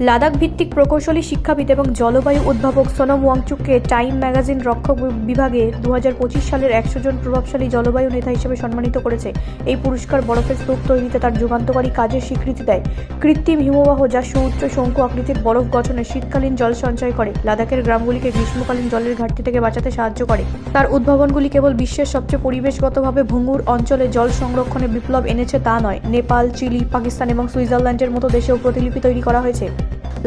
লাদাখ ভিত্তিক প্রকৌশলী, শিক্ষাবিদ এবং জলবায়ু উদ্ভাবক সোনম ওয়াংচুককে টাইম ম্যাগাজিন রক্ষক বিভাগে দু হাজার পঁচিশ সালের একশো জন প্রভাবশালী জলবায়ু নেতা হিসেবে সম্মানিত করেছে। এই পুরস্কার বরফের স্তূপ তৈরিতে তার যুগান্তকারী কাজের স্বীকৃতি দেয়। কৃত্রিম হিমবাহ যা সুউচ্চ শঙ্কু আকৃতির বরফ গঠনে শীতকালীন জল সঞ্চয় করে, লাদাখের গ্রামগুলিকে গ্রীষ্মকালীন জলের ঘাটতি থেকে বাঁচাতে সাহায্য করে। তার উদ্ভাবনগুলি কেবল বিশ্বের সবচেয়ে পরিবেশগতভাবে ভঙ্গুর অঞ্চলে জল সংরক্ষণে বিপ্লব এনেছে তা নয়। নেপাল, চিলি, পাকিস্তান এবং সুইজারল্যান্ডের মতো দেশেও প্রতিলিপি তৈরি করা হয়েছে।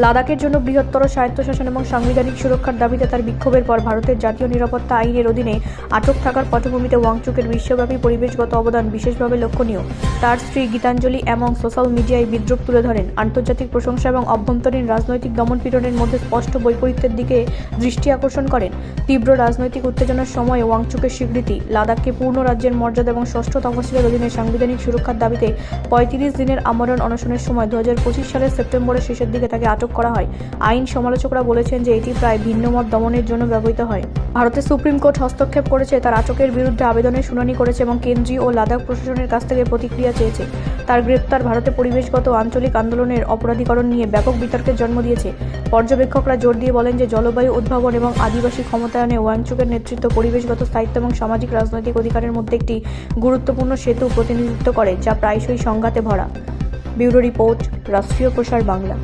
লাদাখের জন্য বৃহত্তর স্বায়ত্তশাসন এবং সাংবিধানিক সুরক্ষার দাবিতে তার বিক্ষোভের পর ভারতের জাতীয় নিরাপত্তা আইনের অধীনে আটক থাকার পটভূমিতে ওয়াংচুকের বিশ্বব্যাপী পরিবেশগত অবদান বিশেষভাবে লক্ষণীয়। তার স্ত্রী গীতাঞ্জলি এবং সোশ্যাল মিডিয়ায় বিদ্রুপ তুলে ধরেন। আন্তর্জাতিক প্রশংসা এবং অভ্যন্তরীণ রাজনৈতিক দমনপীড়নের মধ্যে স্পষ্ট বৈপরীত্যের দিকে দৃষ্টি আকর্ষণ করেন। তীব্র রাজনৈতিক উত্তেজনার সময় ওয়াংচুকের স্বীকৃতি, লাদাখকে পূর্ণ রাজ্যের মর্যাদা এবং ষষ্ঠ তফসিলের অধীনে সাংবিধানিক সুরক্ষার দাবিতে পঁয়ত্রিশ দিনের আমরণ অনশনের সময় দু হাজার পঁচিশ সালের সেপ্টেম্বরের শেষের দিকে তাকে আটক করা হয়। আইন সমালোচকরা বলেছেন যে এটি প্রায় ভিন্নমত দমনের জন্য ব্যবহৃত হয়। ভারতের সুপ্রিম কোর্ট হস্তক্ষেপ করেছে, তার আটকের বিরুদ্ধে আবেদনের শুনানি করেছে এবং কেন্দ্রীয় ও লাদাখ প্রশাসনের কাছ থেকে প্রতিক্রিয়া চেয়েছে। তার গ্রেপ্তার ভারতে পরিবেশগত আঞ্চলিক আন্দোলনের অপরাধীকরণ নিয়ে ব্যাপক বিতর্কের জন্ম দিয়েছে। পর্যবেক্ষকরা জোর দিয়ে বলেন যে জলবায়ু উদ্ভাবন এবং আদিবাসী ক্ষমতায়নে ওয়াংচুকের নেতৃত্ব পরিবেশগত স্থায়িত্ব এবং সামাজিক রাজনৈতিক অধিকারের মধ্যে একটি গুরুত্বপূর্ণ সেতু প্রতিনিধিত্ব করে, যা প্রায়শই সংঘাতে ভরা। ব্যুরো রিপোর্ট, রাষ্ট্রীয় প্রসার বাংলা।